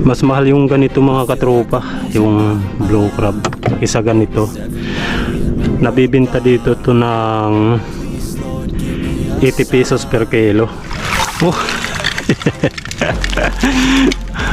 Mas mahal yung ganito mga katropa, yung blue crab. Isa ganito. Nabibinta dito to ng 80 pesos per kilo. Oh.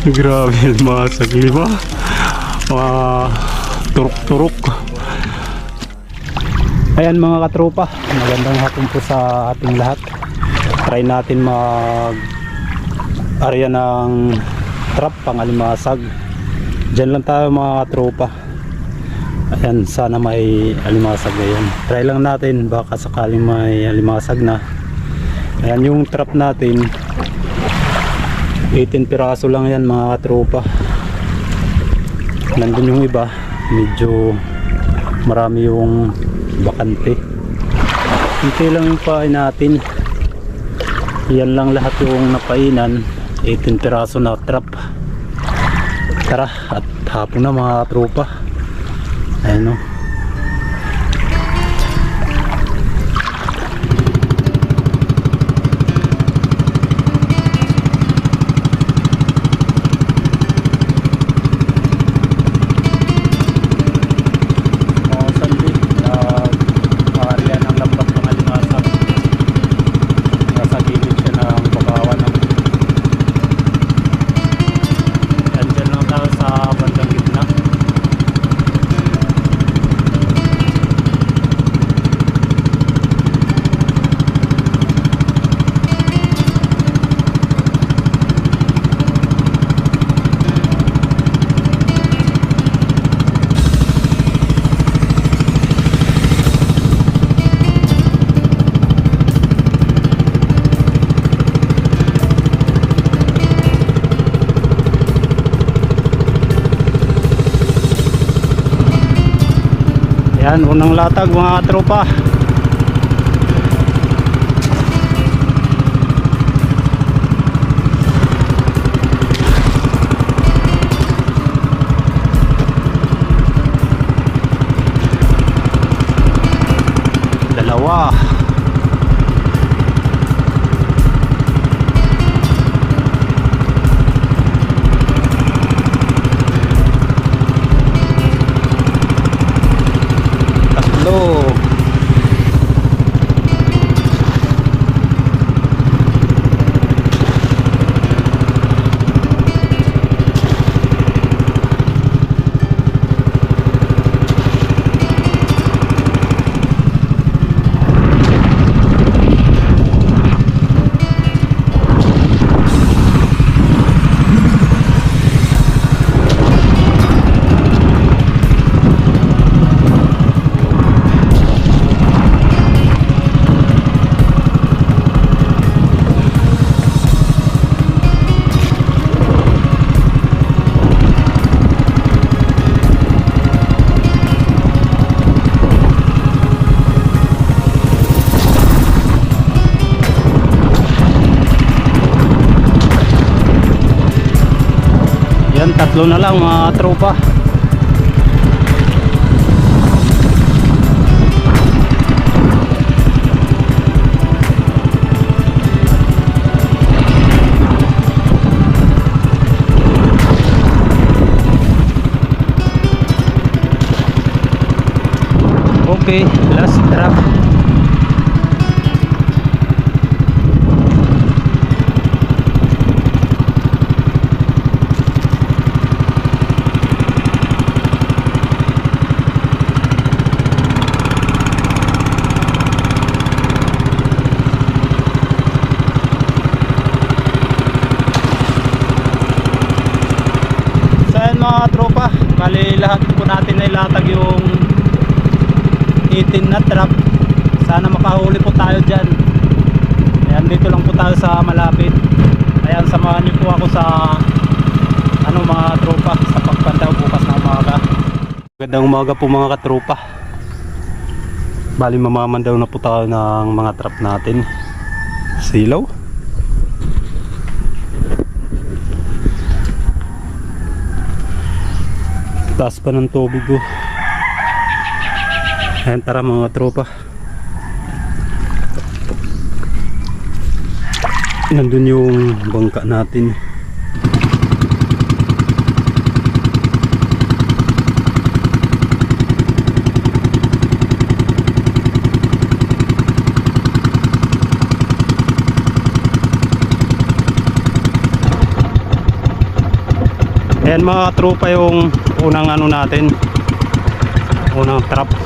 Grabe lumasag, di ba? Mga turok-turok. Ayan mga katropa, magandang hapon po sa ating lahat. Try natin mag area ng trap pang alimasag. Diyan lang tayo mga katropa. Ayan, sana may alimasag ngayon. Try lang natin, baka sakaling may alimasag na. Ayan yung trap natin. 18 piraso lang yan mga katropa. Nandun yung iba, medyo marami yung bakante. Hinti lang yung pain natin. Yan lang lahat yung napainan. 18 piraso na trap. Tara, at hapon na mga katropa. Ayan o. Yan, unang latag mga tropa. Tatlo na lang mga tropa. Okay, last trap. Saan mga tropa? Bali lahat po natin na ilatag yung 18 na trap. Sana makahuli po tayo dyan. Ayan, dito lang po tayo sa malapit. Ayan, samahan niyo po ako sa ano mga tropa sa pagpandaw bukas na umaga. Magandang umaga po mga katropa. Bali mamamandaw na po tayo ng mga trap natin. Silaw. Taas pa ng tubig ko. Ayan tara mga tropa. Nandun yung bangka natin. Ayan mga tropa yung unang ano natin. Unang trap.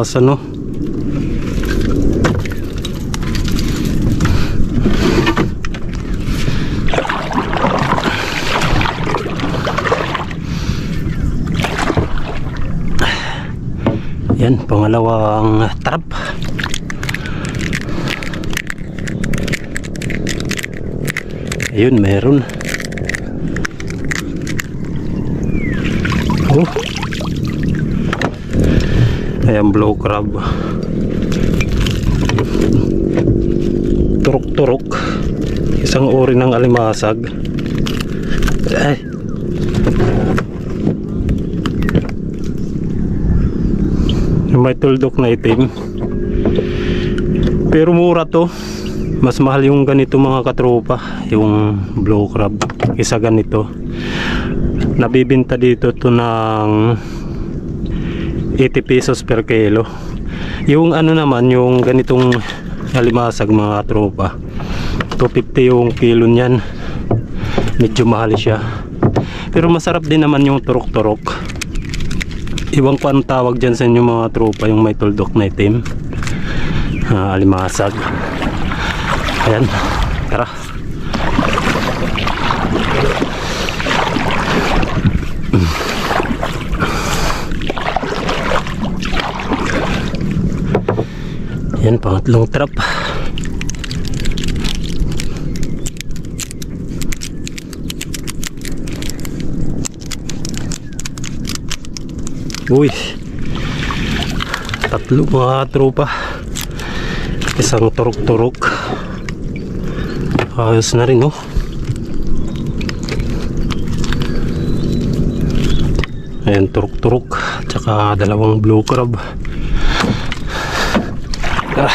Karawasan no. Yan, pangalawang trap. Ayun, meron. Ayan, blow crab. Turok-turok. Isang uri ng alimasag. Ay. May tuldok na itim. Pero mura to. Mas mahal yung ganito mga katropa. Yung blow crab. Isa ganito. Nabibinta dito to ng 80 pesos per kilo. Yung ano naman, yung ganitong alimasag mga tropa. 250 yung kilo niyan. Medyo mahal siya. Pero masarap din naman yung turok-turok. Iwan ko ang tawag dyan sa inyo mga tropa, yung may tuldok na itim. Ah, alimasag. Ayan. Tara. Yan, pangatlong trap. Uy. Tatlo mga tropa. Isang turok-turok. Ayos na rin, oh. Ayan, turok-turok. Tsaka dalawang blue crab. Ah.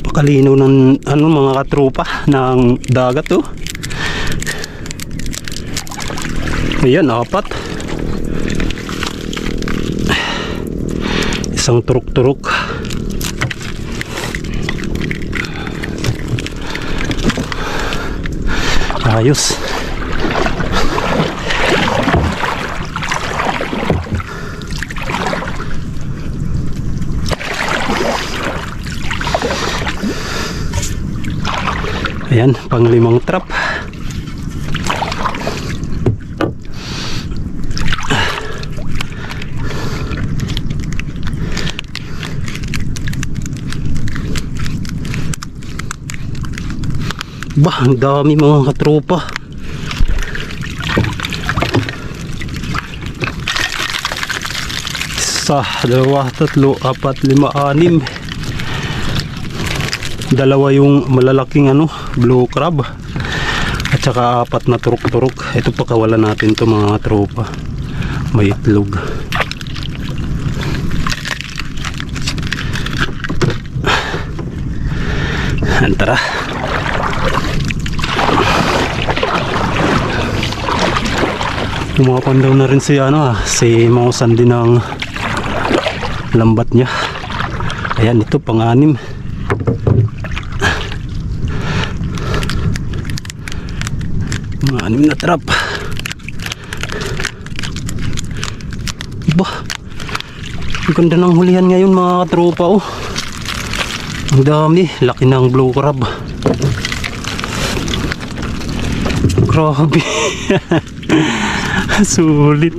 Pakalinaw ng ano mga katropa ng dagat oh. Ayan, apat. Isang turok-turok. Ayos. Ayan, panglimang trap. Bah, ang dami mga katropa. Isa, dalawa, tatlo, apat, lima, anim. Dalawa yung malalaking ano, blue crab. At saka apat na turok-turok. Ito pakawalan natin to mga tropa. May itlog. Tara. Umapan daw na rin si ano ah, si Mausan din ng lambat niya. Ayan, ito pang-anim. Mga anim na trap. Bah. Ang ganda ng hulihan ngayon mga katropa oh. Ang dami, laki ng blue crab. Grabe. Sulit.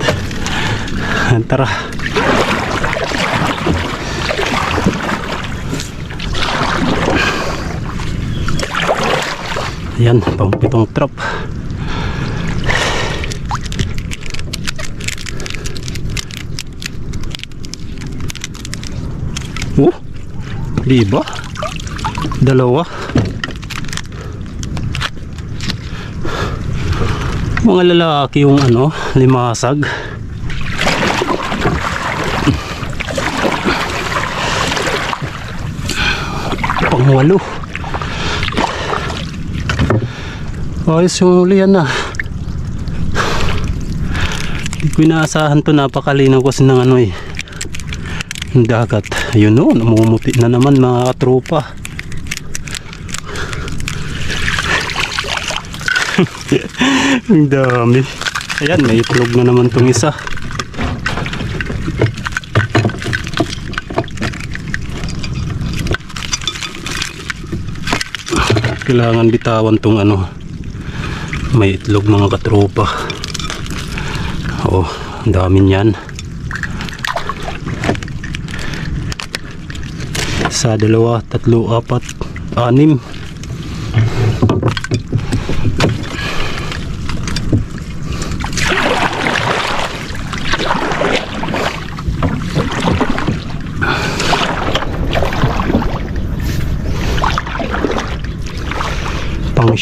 Tara. Yan, pampitong trap. Oh, Di? Dalawa. Mga lalaki yung ano, limasag. Pangwalo. Ayos yung huli yan ah. Hindi ko inaasahan to napakalinaw kasi ng ano eh. Yung dagat. Ayun o, namumuti na naman mga katropa. Ang dami. Ayan, may itlog na naman tong isa. Kailangan bitawan tong ano. May itlog mga katropa. Oh, ang dami niyan. Sa dalawa, tatlo, apat, anim.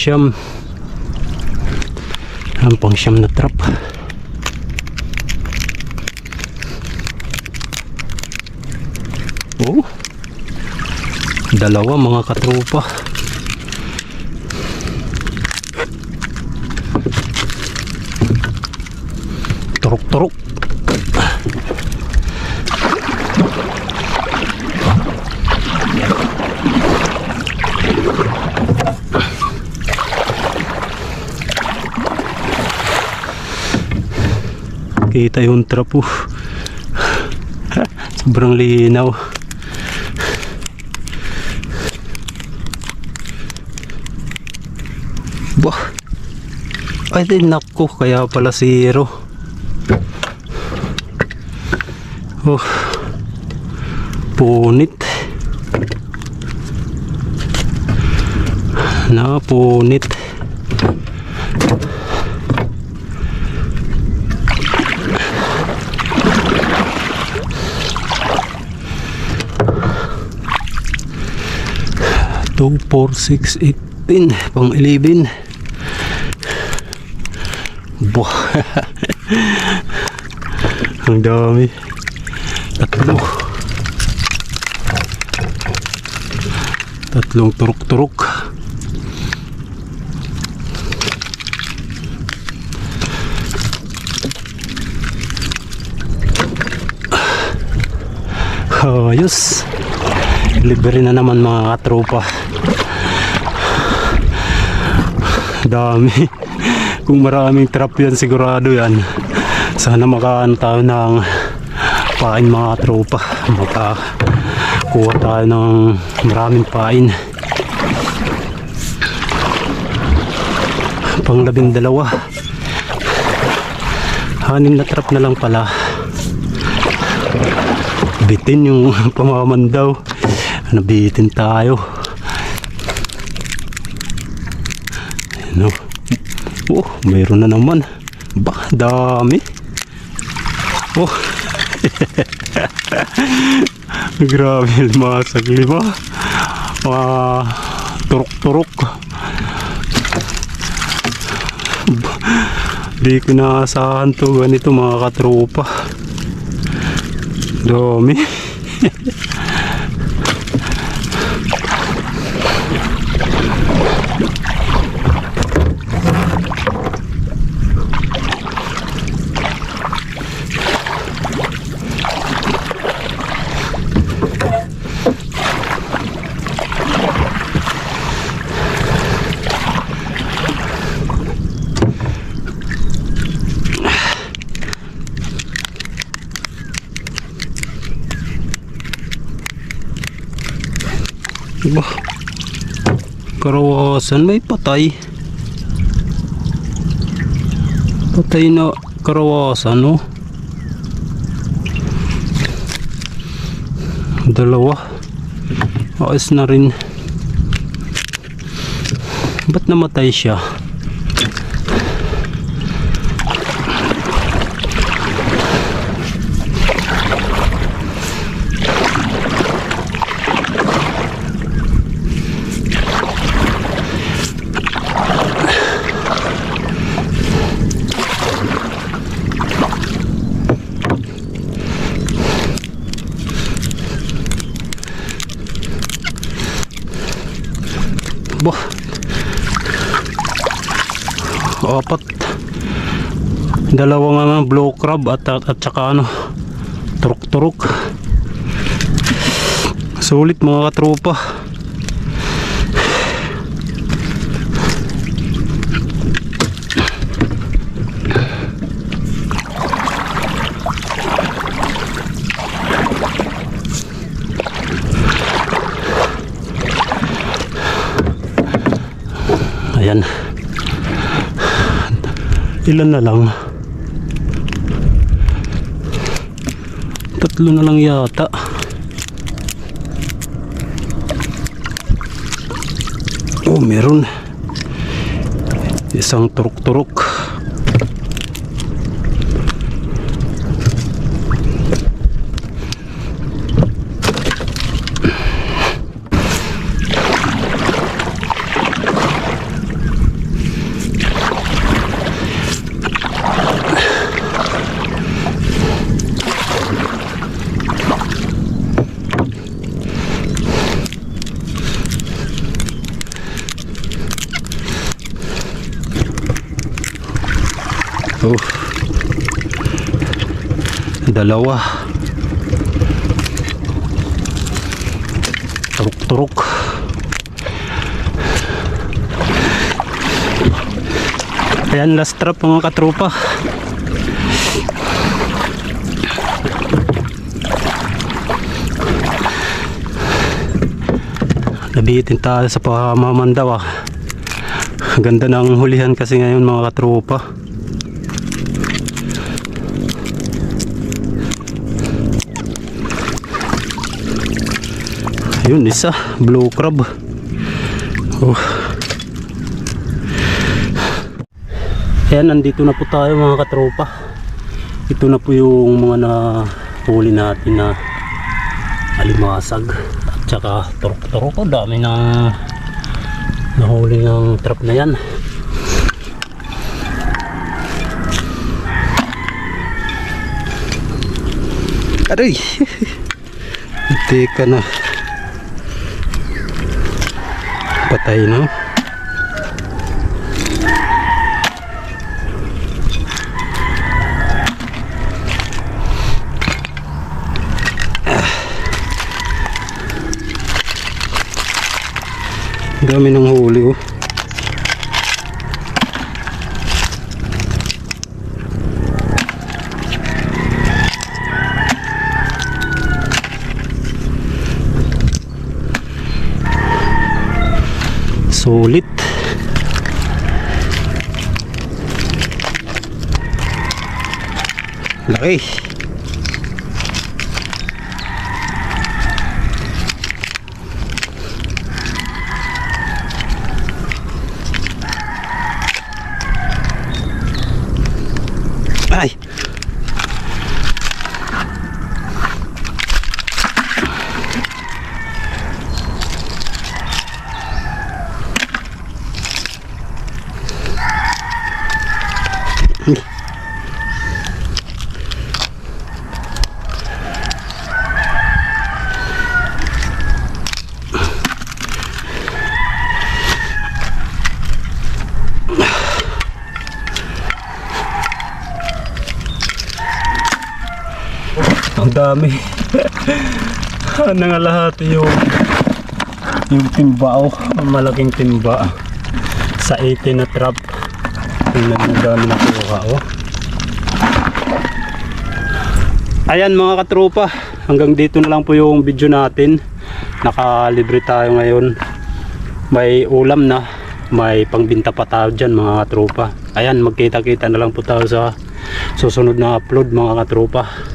Pangsyam. Ang pangsyam na trap. Oh. Dalawa mga katropa. Turok-turok. Kita yung trapo. Sobrang linaw. Bah. Ay, din nako. Kaya pala zero. Oh. Punit. Napunit. Two, eight, ten. Pang 11. Buh. Ang dami. Tatlo. Tatlong turok-turok. Ayos. Libre na naman mga katropa. Dami. Kung maraming trap yan, sigurado yan. Sana makaano tayo ng pain mga tropa. Makakuha tayo ng maraming pain. Pang labing dalawa. Hanim na trap na lang pala. Bitin yung pamamandaw. Nabitin tayo. Ano? Oh, mayroon na naman. Ba, dami. Oh. Grabe, limasag lima. Ah, turok-turok. Di ko naasahan to ganito mga katropa. Dami. Bah. Karawasan may patay. Patay na karawasan no. Dalawa. Ayos na rin. Ba't namatay siya? Apat. Dalawang ano, blow crab at, at, at saka ano, turok-turok. Sulit mga katropa. Ayan. Ilan na lang? Tatlo na lang yata. Oh, meron. Isang turok-turok. Oh. Dalawa. Turok-turok. Ayan, last trap mga katropa. Nabitin tayo sa pamamandaw ah. Ganda ng hulihan kasi ngayon mga katropa. Yun, isa. Blue crab. Oh. Ayan, nandito na po tayo mga katropa. Ito na po yung mga nahuli natin na alimasag. At saka turok-turok. Oh, dami na nahuli ng trap na yan. Aray! Teka na. Patay no? Ah. Dami ng huli oh. Sulit. Laki. Ay. Ang dami. Nangalahati yung yung timba oh. Ang malaking timba. Sa 18 na trap. Tingnan mo dami na kuha oh. Ayan mga katropa. Hanggang dito na lang po yung video natin. Nakalibre tayo ngayon. May ulam na. May pangbinta pa tayo dyan mga katropa. Ayan magkita-kita na lang po tayo sa susunod na upload mga katropa.